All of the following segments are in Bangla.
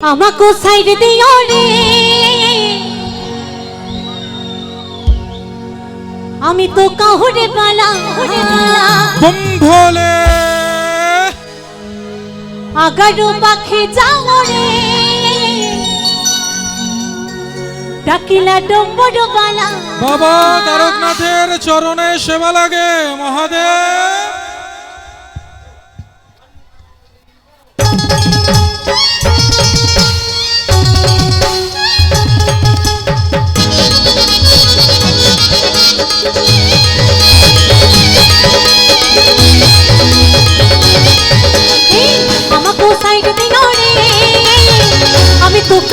আমাকে সাইড দিও রে আমি তো কাহুরে বালা হুরে বালা বম ভোলে আগারো পাখি যাও রে। ডাকিলা ডম্বর বালা। বাবা তারকনাথের চরণে সেবা লাগে মহাদেব।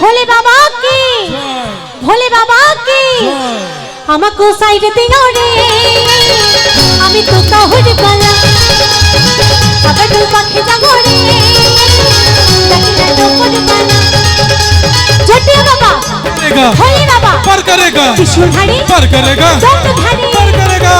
ভোলে বাবা কি জয় ভোলে বাবা কি জয় আমাকে সাইড দিও রে আমি তো কাহুরে পালা আবার তো পাখি যাবো রে ডাকিলা ডোমর পালা জটিয়া বাবা करेगा ভোলে বাবা पर करेगा ত্রিশূলধারী पर करेगा দণ্ডধারী पर करेगा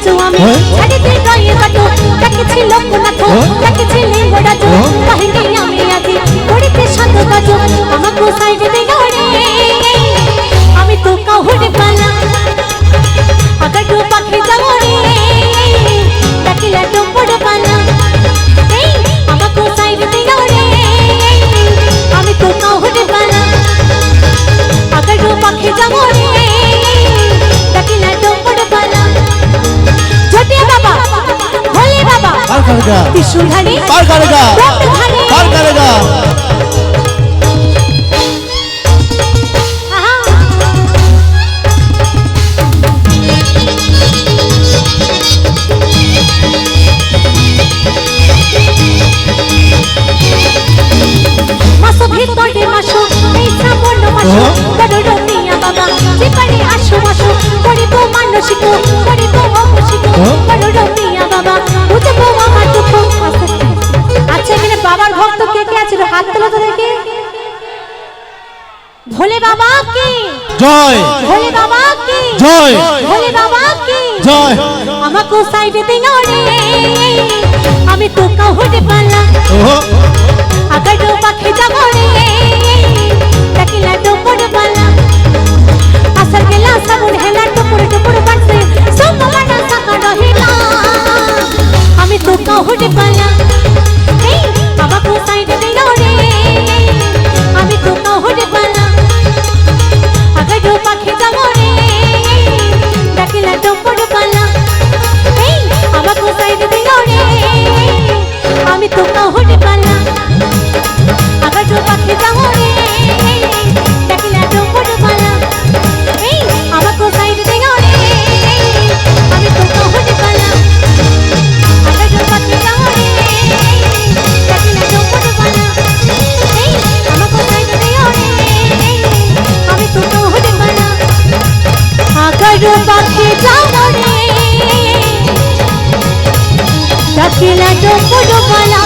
নিচু আমি হ্যাঁ? ছাড়ি দিয়ে গায়ে ঘাটো ডাকেছি লোকনাথ হ্যাঁ? ডাকেছি হ্যাঁ? करेगा দণ্ডধারী पार करेगा আহা। মাসো ভিতরে মাসো এই শ্রাবণ মাসো হাত তোলো তো দেখি ভোলে বাবা কি? জয়। ভোলে বাবা কি? জয়। ভোলে বাবা কি? জয়। আমাকে সাইডে দিন রে আমি তো কাহতে পালা। ওহো। পাখি যাব রে ডাকিলা ডোমর পালা